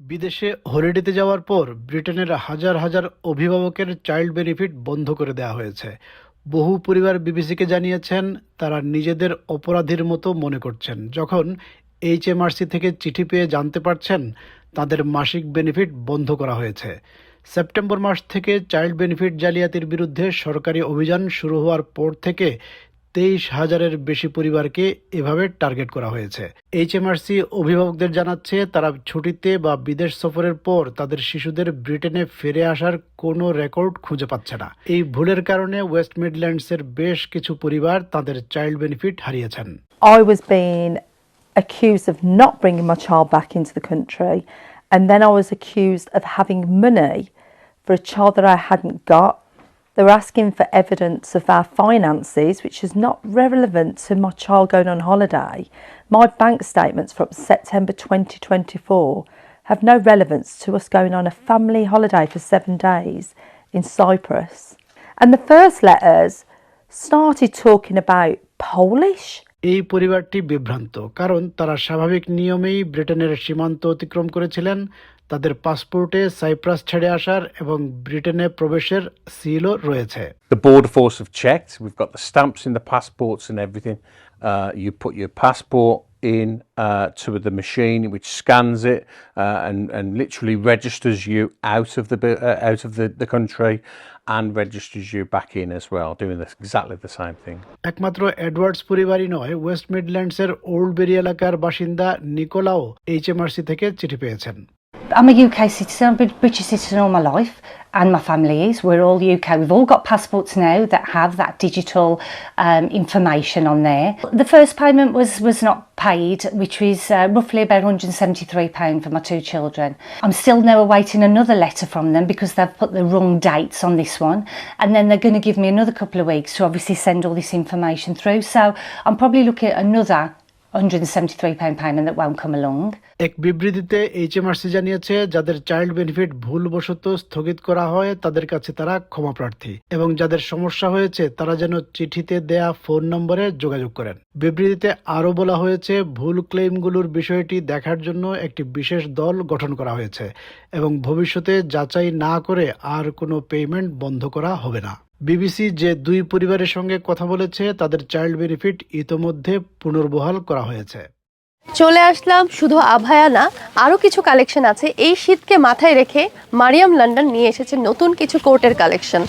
বিদেশে হলিডেতে যাওয়ার পর ব্রিটেনের হাজার হাজার অভিভাবকের চাইল্ড বেনিফিট বন্ধ করে দেওয়া হয়েছে। বহু পরিবার বিবিসিকে জানিয়েছেন, তারা নিজেদের অপরাধীর মতো মনে করছেন। যখন এইচএমআরসি থেকে চিঠি পেয়ে জানতে পারছেন, তাদের মাসিক বেনিফিট বন্ধ করা হয়েছে। সেপ্টেম্বর মাস থেকে চাইল্ড বেনিফিট জালিয়াতির বিরুদ্ধে সরকারি অভিযান শুরু হওয়ার পর থেকে তেইশ হাজারের বেশি পরিবারকে এভাবে টার্গেট করা হয়েছে এইচএমআরসি অভিভাবকদের জানাচ্ছে তারা ছুটিতে বা বিদেশ সফরের পর তাদের শিশুদের ব্রিটেনে ফিরে আসার কোনো রেকর্ড খুঁজে পাচ্ছে না এই ভুলের কারণে ওয়েস্ট মিডল্যান্ডসের বেশ কিছু পরিবার তাদের চাইল্ড বেনিফিট হারিয়েছেন I was being accused of not bringing my child back into the country, and then I was accused of having money for a child that I hadn't got. They were asking for evidence of our finances, which is not relevant to my child going on holiday. My bank statements from September 2024 have no relevance to us going on a family holiday for seven days in Cyprus. And the first letters started talking about Polish. এই পরিবারটি বিভ্রান্ত কারণ তারা স্বাভাবিক নিয়মেই ব্রিটেনের সীমান্ত অতিক্রম করেছিলেন তাদের পাসপোর্টে সাইপ্রাস ছেড়ে আসার এবং ব্রিটেনে প্রবেশের সিলও রয়েছে The border force have checked. We've got the stamps in the passports and everything. Uh, you put your passport in uh, to the machine, which scans it uh, and and literally registers you out of the bu- uh, out of the, the country, and registers you back in as well, doing this exactly the same thing. একমাত্র Edwards পরিবারই নয় West মিডল্যান্ডসের old বেরি এলাকার বাসিন্দা নিকোলাও HMRC থেকে চিঠি পেয়েছেন I'm a UK citizen, I've been a British citizen all my life, and my family is. We're all UK. We've all got passports now that have that digital um, information on there. The first payment was, was not paid, which was uh, roughly about £173 for my two children. I'm still now awaiting another letter from them because they've put the wrong dates on this one, and then they're going to give me another couple of weeks to obviously send all this information through. So I'm probably looking at another £173 payment that won't come along. এক বিবৃতিতে HMRC জানিয়েছে, যাদের child benefit ভুলবশত স্থগিত করা হয়, তাদের কাছে তারা ক্ষমা প্রার্থী এবং যাদের সমস্যা হয়েছে, তারা যেন চিঠিতে দেয়া ফোন নম্বরে যোগাযোগ করেন বিবৃতিতে আরও বলা হয়েছে, ভুল ক্লেইমগুলোর বিষয়টি দেখার জন্য একটি বিশেষ দল গঠন করা হয়েছে এবং ভবিষ্যতে যাচাই না করে আর কোনো পেমেন্ট বন্ধ করা হবে না বিবিসি যে দুই পরিবারের সঙ্গে কথা বলেছে, তাদের চাইল্ড বেনিফিট ইতোমধ্যে পুনর্বহাল করা হয়েছে। চলে আসলাম শুধু আভায়া না, আরও কিছু কালেকশন আছে। এই শীতকে মাথায় রেখে মারিয়াম লন্ডন নিয়ে এসেছে নতুন কিছু কোর্টের কালেকশন।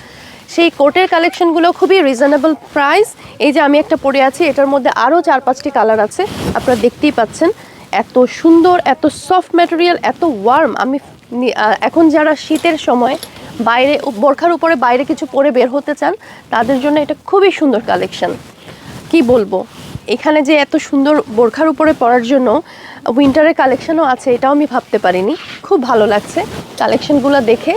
সেই কোটের কালেকশনগুলো খুবই রিজনেবল প্রাইস। এই যে আমি একটা পরে আছি, এটার মধ্যে আরও চার পাঁচটি কালার আছে। আপনারা দেখতেই পাচ্ছেন, এত সুন্দর, এত সফট ম্যাটেরিয়াল এত ওয়ার্ম আমি এখন যারা শীতের সময় বাইরে, বোরখার উপরে বাইরে কিছু পরে বের হতে চান, তাদের জন্য এটা খুবই সুন্দর কালেকশন কি বলব? এখানে যে এত সুন্দর বোরখার উপরে পরার জন্য উইন্টারের কালেকশনও আছে, এটাও আমি ভাবতে পারিনি। খুব ভালো লাগছে। কালেকশনগুলো দেখে